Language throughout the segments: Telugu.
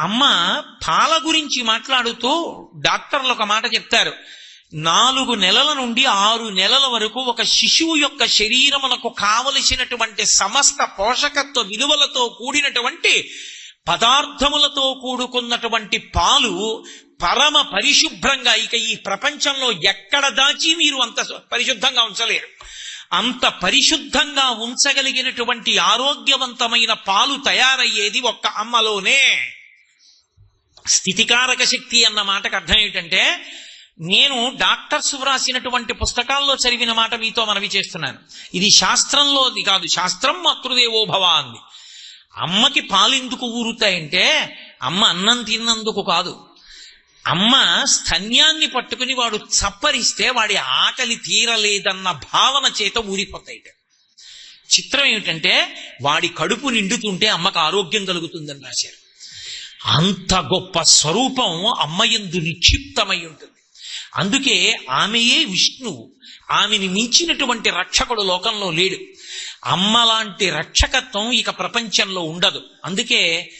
అమ్మ పాల గురించి మాట్లాడుతూ డాక్టర్లు ఒక మాట చెప్తారు. నాలుగు నెలల నుండి ఆరు నెలల వరకు ఒక శిశువు యొక్క శరీరమునకు కావలసినటువంటి సమస్త పోషకత్వ విలువలతో కూడినటువంటి పదార్థములతో కూడుకున్నటువంటి పాలు పరమ పరిశుభ్రంగా ఇక ఈ ప్రపంచంలో ఎక్కడ దాచి మీరు అంత పరిశుద్ధంగా ఉంచలేరు. అంత పరిశుద్ధంగా ఉంచగలిగినటువంటి ఆరోగ్యవంతమైన పాలు తయారయ్యేది ఒక్క అమ్మలోనే. స్థితికారక శక్తి అన్న మాటకు అర్థం ఏంటంటే నేను డాక్టర్స్ వ్రాసినటువంటి పుస్తకాల్లో చదివిన మాట మీతో మనవి చేస్తున్నాను. ఇది శాస్త్రంలోది కాదు శాస్త్రం మాతృదేవోభవ అంది. అమ్మకి పాలెందుకు ఊరుతాయంటే అమ్మ అన్నం తిన్నందుకు కాదు. అమ్మ స్తన్యాన్ని పట్టుకుని వాడు చప్పరిస్తే వాడి ఆకలి తీరలేదన్న భావన చేత ఊరిపోతాయి చిత్రం ఏమిటంటే వాడి కడుపు నిండుతుంటే అమ్మకు ఆరోగ్యం కలుగుతుందని రాశారు. అంత గొప్ప స్వరూపం అమ్మయందు నిక్షిప్తమై ఉంటుంది. అందుకే ఆమెయే విష్ణువు. ఆమెని మించినటువంటి రక్షకుడు లోకంలో లేడు. అమ్మ లాంటి రక్షకత్వం ఇక ప్రపంచంలో ఉండదు. అందుకే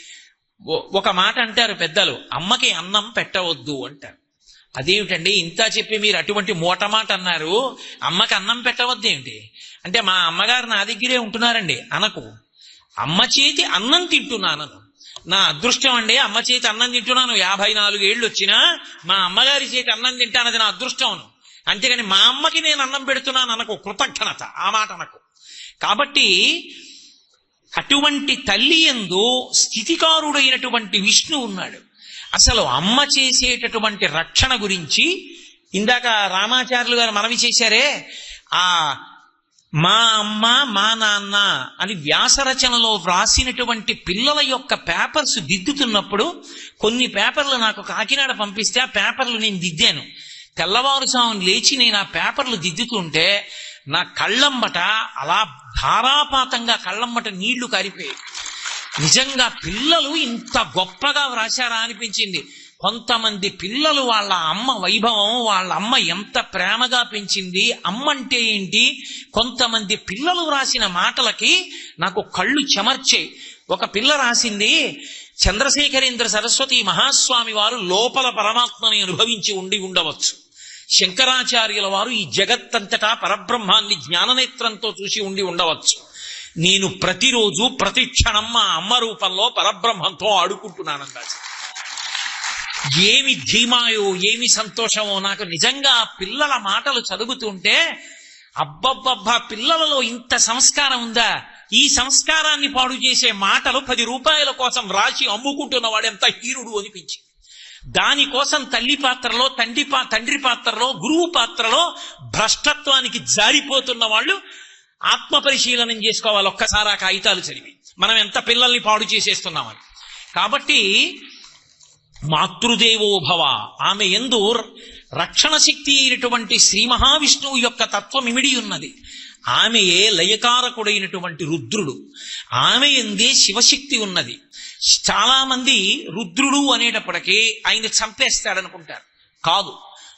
ఒక మాట అంటారు పెద్దలు అమ్మకి అన్నం పెట్టవద్దు అంటారు. అదేమిటండి? ఇంత చెప్పి మీరు అటువంటి మూట మాట అన్నారు అమ్మకి అన్నం పెట్టవద్దు అంటే మా అమ్మగారు నా దగ్గరే ఉంటున్నారండి అనకు. అమ్మ చేతి అన్నం తింటున్నాను నా అదృష్టం అండి అమ్మ చేతి అన్నం తింటున్నాను యాభై నాలుగు ఏళ్ళు వచ్చినా మా అమ్మగారి చేతి అన్నం తింటానది నా అదృష్టం. అంతేగాని మా అమ్మకి నేను అన్నం పెడుతున్నాను అనకు కృతజ్ఞత ఆ మాట అనకు. కాబట్టి అటువంటి తల్లి ఎందు స్థితికారుడైనటువంటి విష్ణు ఉన్నాడు. అసలు అమ్మ చేసేటటువంటి రక్షణ గురించి ఇందాక రామాచార్యులు గారు మనవి చేశారే ఆ మా అమ్మ మా నాన్న అని వ్యాసరచనలో వ్రాసినటువంటి పిల్లల యొక్క పేపర్స్ దిద్దుతున్నప్పుడు కొన్ని పేపర్లు నాకు కాకినాడ పంపిస్తే ఆ పేపర్లు నేను దిద్దాను. తెల్లవారుజామున లేచి నేను ఆ పేపర్లు దిద్దుతుంటే నా కళ్ళంబట అలా ధారాపాతంగా కళ్ళంబట నీళ్ళు కారిపోయాయి. నిజంగా పిల్లలు ఇంత గొప్పగా వ్రాశారా అనిపించింది. కొంతమంది పిల్లలు వాళ్ళ అమ్మ వైభవం వాళ్ళ అమ్మ ఎంత ప్రేమగా పెంచింది అమ్మ అంటే ఏంటి? కొంతమంది పిల్లలు రాసిన మాటలకి నాకు కళ్ళు చెమర్చే ఒక పిల్ల రాసింది చంద్రశేఖరేంద్ర సరస్వతి మహాస్వామి వారు లోపల పరమాత్మని అనుభవించి ఉండి ఉండవచ్చు. శంకరాచార్యుల వారు ఈ జగత్తంతటా పరబ్రహ్మాన్ని జ్ఞాననేత్రంతో చూసి ఉండి ఉండవచ్చు. నేను ప్రతిరోజు ప్రతి క్షణం మా అమ్మ రూపంలో పరబ్రహ్మంతో ఆడుకుంటున్నానందా ఏమి ధీమాయో ఏమి సంతోషమో నాకు నిజంగా పిల్లల మాటలు చదువుతుంటే అబ్బబ్బబ్బా పిల్లలలో ఇంత సంస్కారం ఉందా? ఈ సంస్కారాన్ని పాడు చేసే మాటలు పది రూపాయల కోసం రాసి అమ్ముకుంటున్న వాడెంత హీరుడు అనిపించి దానికోసం తల్లి పాత్రలో తండ్రి పా తండ్రి పాత్రలో గురువు పాత్రలో భ్రష్టత్వానికి జారిపోతున్న వాళ్ళు ఆత్మ పరిశీలనం చేసుకోవాలి. ఒక్కసారి ఆ కాగితాలు చదివి. మనం ఎంత పిల్లల్ని పాడు చేసేస్తున్నామని కాబట్టి మాతృదేవో భవ. ఆమె ఎందు రక్షణ శక్తి అయినటువంటి శ్రీ మహావిష్ణువు యొక్క తత్వం ఇమిడి ఉన్నది. ఆమెయే లయకారకుడైనటువంటి రుద్రుడు. ఆమె ఎందే శివశక్తి ఉన్నది. చాలామంది రుద్రుడు అనేటప్పటికీ ఆయన చంపేస్తాడనుకుంటారు. కాదు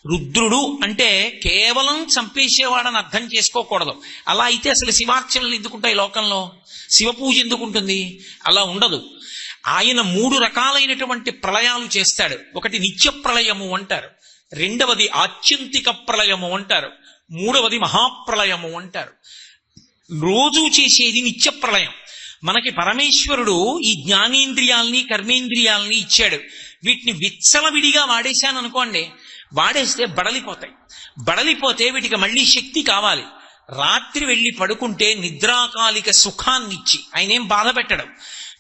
రుద్రుడు అంటే కేవలం చంపేసేవాడని అర్థం చేసుకోకూడదు. అలా అయితే అసలు శివార్చనలు ఎందుకుంటాయి లోకంలో? శివ పూజ ఎందుకుంటుంది? అలా ఉండదు. ఆయన మూడు రకాలైనటువంటి ప్రళయాలు చేస్తాడు. ఒకటి నిత్య ప్రళయము అంటారు. రెండవది ఆత్యంతిక ప్రళయము అంటారు. మూడవది మహాప్రళయము అంటారు. రోజు చేసేది నిత్య ప్రళయం మనకి పరమేశ్వరుడు ఈ జ్ఞానేంద్రియాల్ని కర్మేంద్రియాల్ని ఇచ్చాడు. వీటిని విచ్చలవిడిగా వాడేశాను అనుకోండి వాడేస్తే బడలిపోతాయి. బడలిపోతే వీటికి మళ్ళీ శక్తి కావాలి. రాత్రి వెళ్ళి పడుకుంటే నిద్రాకాలిక సుఖాన్నిచ్చి ఆయన ఏం బాధ పెట్టడం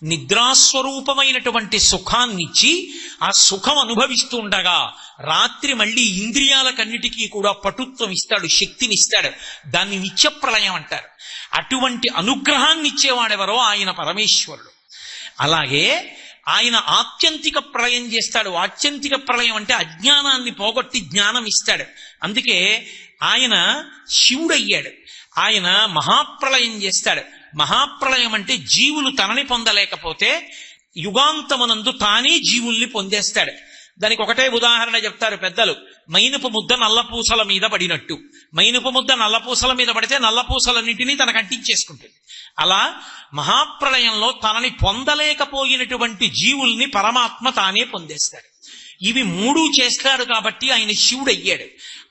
నిద్రాస్వరూపమైనటువంటి సుఖాన్నిచ్చి ఆ సుఖం అనుభవిస్తూ ఉండగా రాత్రి మళ్ళీ ఇంద్రియాలకన్నిటికీ కూడా పటుత్వం ఇస్తాడు శక్తిని ఇస్తాడు దాన్ని నిత్యప్రలయం అంటారు. అటువంటి అనుగ్రహాన్ని ఇచ్చేవాడెవరో ఆయన పరమేశ్వరుడు. అలాగే ఆయన ఆత్యంతిక ప్రళయం చేస్తాడు. ఆత్యంతిక ప్రళయం అంటే అజ్ఞానాన్ని పోగొట్టి జ్ఞానం ఇస్తాడు అందుకే ఆయన శివుడయ్యాడు. ఆయన మహాప్రళయం చేస్తాడు. మహాప్రళయం అంటే జీవులు తనని పొందలేకపోతే యుగాంతమునందు తానే జీవుల్ని పొందేస్తాడు. దానికి ఒకటే ఉదాహరణ చెప్తారు పెద్దలు. మైనుపు ముద్ద నల్లపూసల మీద పడినట్టు. మైనుపు ముద్ద నల్లపూసల మీద పడితే నల్లపూసలన్నింటినీ తనకు అంటించేసుకుంటుంది. అలా మహాప్రళయంలో తనని పొందలేకపోయినటువంటి జీవుల్ని పరమాత్మ తానే పొందేస్తాడు. ఇవి మూడు చేస్తాడు కాబట్టి ఆయన శివుడు అయ్యాడు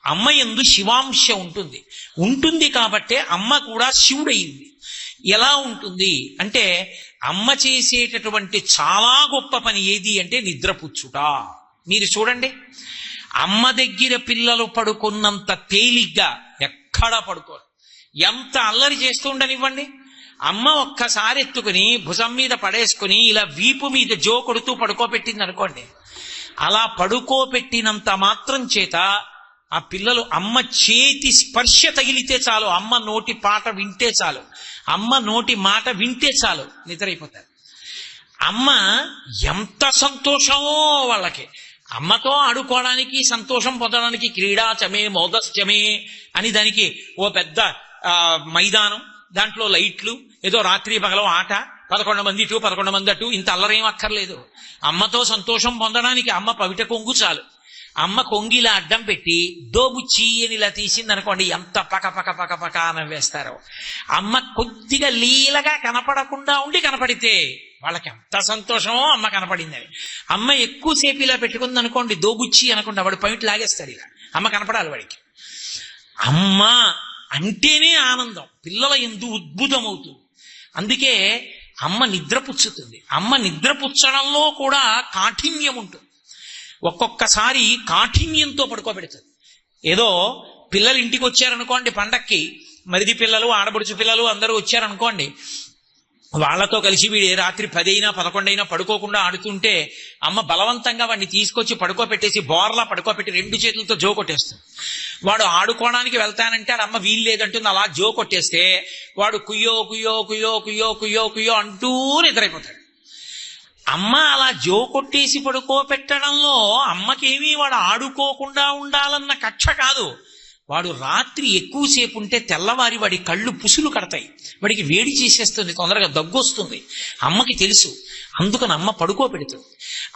అమ్మ ఎందు శివాంశ ఉంటుంది. ఉంటుంది కాబట్టే అమ్మ కూడా శివుడయింది. ఎలా ఉంటుంది అంటే అమ్మ చేసేటటువంటి చాలా గొప్ప పని ఏది అంటే నిద్రపుచ్చుట. మీరు చూడండి అమ్మ దగ్గర పిల్లలు పడుకున్నంత తేలిగ్గా ఎక్కడా పడుకోరు. ఎంత అల్లరి చేస్తూ ఉండనివ్వండి. అమ్మ ఒక్కసారి ఎత్తుకుని భుజం మీద పడేసుకుని ఇలా వీపు మీద జో కొడుతూ పడుకోబెట్టింది అనుకోండి అలా పడుకోబెట్టినంత మాత్రం చేత ఆ పిల్లలు అమ్మ చేతి స్పర్శ తగిలితే చాలు అమ్మ నోటి పాట వింటే చాలు అమ్మ నోటి మాట వింటే చాలు నిద్రైపోతారు. అమ్మ ఎంత సంతోషమో వాళ్ళకి. అమ్మతో ఆడుకోవడానికి సంతోషం పొందడానికి క్రీడాచమే మోదస్యమే అని దానికి ఓ పెద్ద మైదానం దాంట్లో లైట్లు ఏదో రాత్రి పగలం ఆట పదకొండు మంది ఇటు పదకొండు మంది అటు ఇంత అల్లరేం అక్కర్లేదు. అమ్మతో సంతోషం పొందడానికి అమ్మ పవిట కొంగు చాలు. అమ్మ కొంగిలా అడ్డం పెట్టి దోబుచ్చి అని ఇలా తీసింది అనుకోండి ఎంత పక పక పక పక అని వేస్తారో. అమ్మ కొద్దిగా లీలగా కనపడకుండా ఉండి కనపడితే వాళ్ళకి ఎంత సంతోషమో అమ్మ కనపడిందని అమ్మ ఎక్కువసేపు ఇలా పెట్టుకుంది అనుకోండి దోబుచ్చి అనకుండా వాడు పైట్ లాగేస్తాడు ఇలా. అమ్మ కనపడాలి వాడికి. అమ్మ అంటేనే ఆనందం పిల్లల ఎందు ఉద్భుతం అవుతుంది అందుకే అమ్మ నిద్రపుచ్చుతుంది. అమ్మ నిద్రపుచ్చడంలో కూడా కాఠిన్యం ఉంటుంది. ఒక్కొక్కసారి కాఠిన్యంతో పడుకోబెడుతుంది. ఏదో పిల్లలు ఇంటికి వచ్చారనుకోండి పండక్కి మరిది పిల్లలు ఆడబడుచు పిల్లలు అందరూ వచ్చారనుకోండి వాళ్ళతో కలిసి వీడు ఏ రాత్రి అయినా పదకొండైనా పడుకోకుండా ఆడుతుంటే అమ్మ బలవంతంగా వాడిని తీసుకొచ్చి పడుకోబెట్టేసి బోర్లా పడుకోబెట్టి రెండు చేతులతో జో కొట్టేస్తుంది. వాడు ఆడుకోవడానికి వెళ్తానంటే ఆడ అమ్మ వీలు లేదంటుంది అలా జో కొట్టేస్తే వాడు కుయ్యో కుయ్యో కుయ్యో కుయ్యో కుయ్యో కుయ్యో అంటూ నిద్రైపోతాడు. అమ్మ అలా జో కొట్టేసి పడుకోపెట్టడంలో అమ్మకేమీ వాడు ఆడుకోకుండా ఉండాలన్న కక్ష కాదు. వాడు రాత్రి ఎక్కువసేపు ఉంటే తెల్లవారి వాడి కళ్ళు పుసులు కడతాయి. వాడికి వేడి చేసేస్తుంది తొందరగా దగ్గొస్తుంది. అమ్మకి తెలుసు. అందుకని అమ్మ పడుకోబెడుతుంది.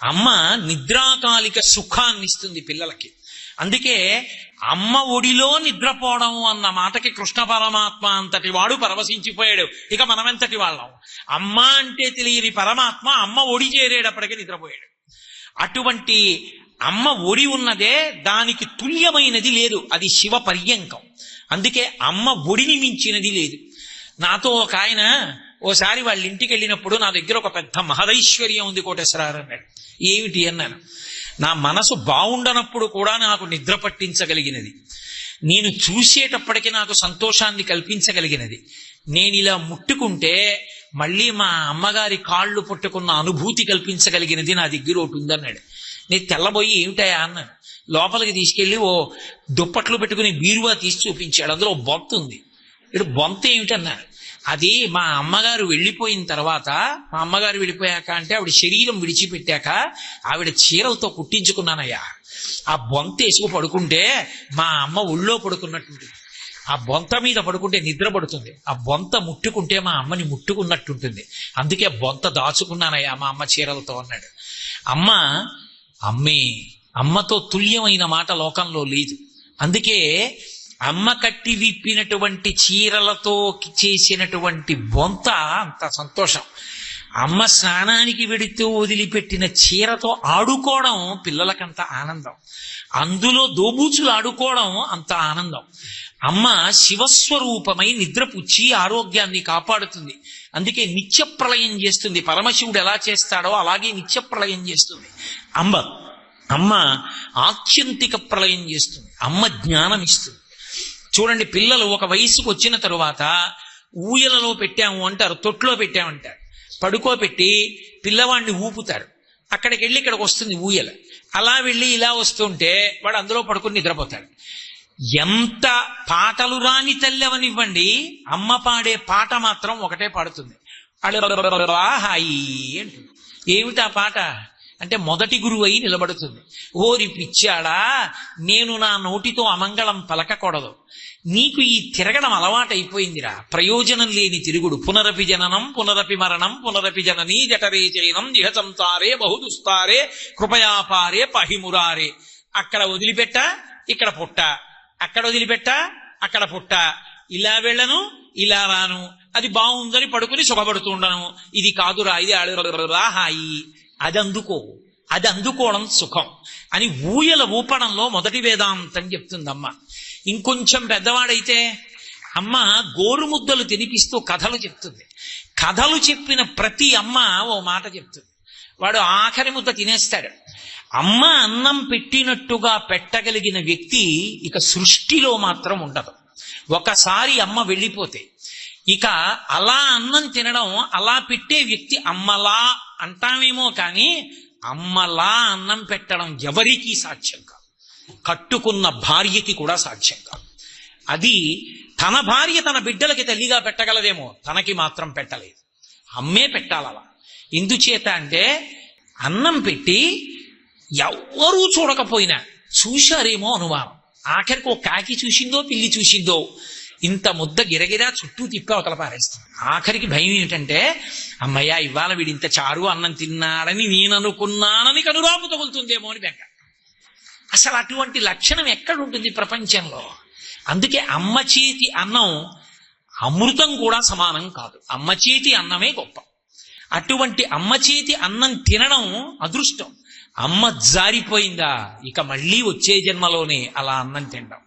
అమ్మ నిద్రాకాలిక సుఖాన్ని ఇస్తుంది పిల్లలకి. అందుకే అమ్మ ఒడిలో నిద్రపోవడం అన్న మాటకి కృష్ణ పరమాత్మ అంతటి వాడు పరవశించిపోయాడు. ఇక మనమెంతటి వాళ్ళం? అమ్మ అంటే తెలియని పరమాత్మ అమ్మ ఒడి చేరేటప్పటికీ నిద్రపోయాడు. అటువంటి అమ్మ ఒడి ఉన్నదే దానికి తుల్యమైనది లేదు. అది శివ పర్యంకం. అందుకే అమ్మ ఒడిని మించినది లేదు. నాతో ఒక ఆయన ఓసారి వాళ్ళ ఇంటికి వెళ్ళినప్పుడు నా దగ్గర ఒక పెద్ద మహదైశ్వర్యం ఉంది కోటేశ్వరారు అన్నాడు. ఏమిటి అన్నాను? నా మనసు బాగుండనప్పుడు కూడా నాకు నిద్ర పట్టించగలిగినది. నేను చూసేటప్పటికి నాకు సంతోషాన్ని కల్పించగలిగినది. నేను ఇలా ముట్టుకుంటే మళ్ళీ మా అమ్మగారి కాళ్ళు పుట్టుకున్న అనుభూతి కల్పించగలిగినది నా దగ్గర ఒకటి ఉందన్నాడు. నేను తెల్లబోయి ఏమిటాయా అన్నాను లోపలికి తీసుకెళ్ళి ఓ దుప్పట్లు పెట్టుకుని బీరువా తీసి చూపించాడు. అందులో బొంత ఉంది. ఇటు బొంత ఏమిటన్నాను అది మా అమ్మగారు వెళ్ళిపోయిన తర్వాత మా అమ్మగారు వెళ్ళిపోయాక అంటే ఆవిడ శరీరం విడిచిపెట్టాక ఆవిడ చీరలతో కుట్టించుకున్నానయ్యా. ఆ బొంత వేసుకు పడుకుంటే మా అమ్మ ఒళ్ళో పడుకున్నట్టుంటుంది ఆ బొంత మీద పడుకుంటే నిద్ర పడుతుంది. ఆ బొంత ముట్టుకుంటే మా అమ్మని ముట్టుకున్నట్టుంటుంది. అందుకే బొంత దాచుకున్నానయ్యా మా అమ్మ చీరలతో అన్నాడు. అమ్మ అమ్మే అమ్మతో తుల్యమైన మాట లోకంలో లేదు. అందుకే అమ్మ కట్టి విప్పినటువంటి చీరలతో చేసినటువంటి బొంత అంత సంతోషం. అమ్మ స్నానానికి వెడితే వదిలిపెట్టిన చీరతో ఆడుకోవడం పిల్లలకంత ఆనందం. అందులో దోబూచులు ఆడుకోవడం అంత ఆనందం. అమ్మ శివస్వరూపమై నిద్రపుచ్చి ఆరోగ్యాన్ని కాపాడుతుంది. అందుకే నిత్య ప్రళయం చేస్తుంది. పరమశివుడు ఎలా చేస్తాడో అలాగే నిత్య ప్రళయం చేస్తుంది. అమ్మ అమ్మ ఆత్యంతిక ప్రళయం చేస్తుంది. అమ్మ జ్ఞానం ఇస్తుంది చూడండి పిల్లలు ఒక వయసుకు వచ్చిన తరువాత ఊయలలో పెట్టాము అంటారు తొట్లో పెట్టామంటారు పడుకోబెట్టి పిల్లవాడిని ఊపుతారు. అక్కడికి వెళ్ళి ఇక్కడికి వస్తుంది ఊయల. అలా వెళ్ళి ఇలా వస్తుంటే వాడు అందులో పడుకుని నిద్రపోతాడు. ఎంత పాటలు రాని తల్లెవనివ్వండి అమ్మ పాడే పాట మాత్రం ఒకటే పాడుతుంది. అడరరరరరా హాయి అంటుంది ఏమిటా పాట అంటే మొదటి గురువు అయి నిలబడుతుంది ఓరి పిచ్చాడా నేను నా నోటితో అమంగళం పలకకూడదు నీకు ఈ తిరగడం అలవాటైపోయిందిరా ప్రయోజనం లేని తిరుగుడు పునరపి జననం పునరపి మరణం పునరపి జననీ జఠరే చైనం జిహచంతారే బహుదుస్తారే కృపయాపారే పహిమురారే అక్కడ వదిలిపెట్ట ఇక్కడ పుట్ట అక్కడ వదిలిపెట్ట అక్కడ పుట్ట ఇలా వెళ్ళను ఇలా రాను అది బాగుందని పడుకుని సుఖపడుతుండను ఇది కాదురా ఇది అడగరా హాయి అది అందుకో అది అందుకోవడం సుఖం. అని ఊయల ఊపడంలో మొదటి వేదాంతం చెప్తుందమ్మ. ఇంకొంచెం పెద్దవాడైతే అమ్మ గోరుముద్దలు తినిపిస్తూ కథలు చెప్తుంది. కథలు చెప్పిన ప్రతి అమ్మ ఓ మాట చెప్తుంది. వాడు ఆఖరి ముద్ద తినేస్తాడు. అమ్మ అన్నం పెట్టినట్టుగా పెట్టగలిగిన వ్యక్తి ఇక సృష్టిలో మాత్రం ఉండదు. ఒకసారి అమ్మ వెళ్ళిపోతే ఇక అలా అన్నం తినడం అలా పెట్టే వ్యక్తి అమ్మలా అంటామేమో కానీ అమ్మలా అన్నం పెట్టడం ఎవరికీ సాధ్యం కాదు. కట్టుకున్న భార్యకి కూడా సాధ్యం కాదు. అది తన భార్య తన బిడ్డలకి తల్లిగా పెట్టగలదేమో తనకి మాత్రం పెట్టలేదు. అమ్మే పెట్టాలలా. ఎందుచేత అంటే అన్నం పెట్టి ఎవ్వరూ చూడకపోయినా చూశారేమో అనుమానం. ఆఖరికి ఒక కాకి చూసిందో పిల్లి చూసిందో ఇంత ముద్ద గిరగిరా చుట్టూ తిప్పి అవతల పారేస్తుంది. ఆఖరికి భయం ఏంటంటే అమ్మయ్య ఇవాళ వీడు ఇంత చారు అన్నం తిన్నాడని నేను అనుకున్నానని కనురాపు తగులుతుందేమో అని బెంగ. అసలు అటువంటి లక్షణం ఎక్కడ ఉంటుంది ప్రపంచంలో? అందుకే అమ్మ చేతి అన్నం అమృతం కూడా సమానం కాదు. అమ్మ చేతి అన్నమే గొప్ప. అటువంటి అమ్మ చేతి అన్నం తినడం అదృష్టం. అమ్మ జారిపోయిందా ఇక మళ్ళీ వచ్చే జన్మలోనే అలా అన్నం తినడం.